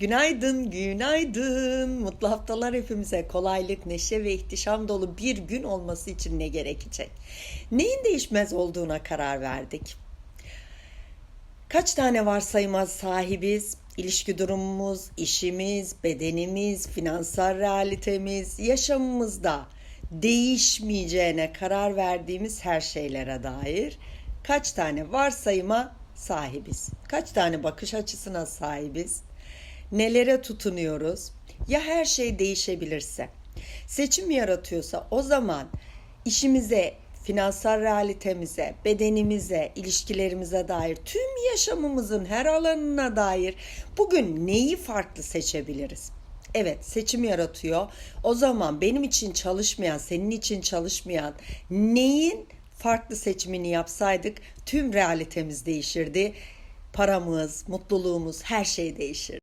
Günaydın, günaydın. Mutlu haftalar hepimize. Kolaylık, neşe ve ihtişam dolu bir gün olması için ne gerekecek? Neyin değişmez olduğuna karar verdik. Kaç tane varsayıma sahibiz? İlişki durumumuz, işimiz, bedenimiz, finansal realitemiz, yaşamımızda değişmeyeceğine karar verdiğimiz her şeylere dair kaç tane varsayıma sahibiz? Kaç tane bakış açısına sahibiz? Nelere tutunuyoruz? Ya her şey değişebilirse? Seçim yaratıyorsa o zaman işimize, finansal realitemize, bedenimize, ilişkilerimize dair tüm yaşamımızın her alanına dair bugün neyi farklı seçebiliriz? Evet, seçim yaratıyor. O zaman benim için çalışmayan, senin için çalışmayan neyin farklı seçimini yapsaydık tüm realitemiz değişirdi. Paramız, mutluluğumuz, her şey değişir.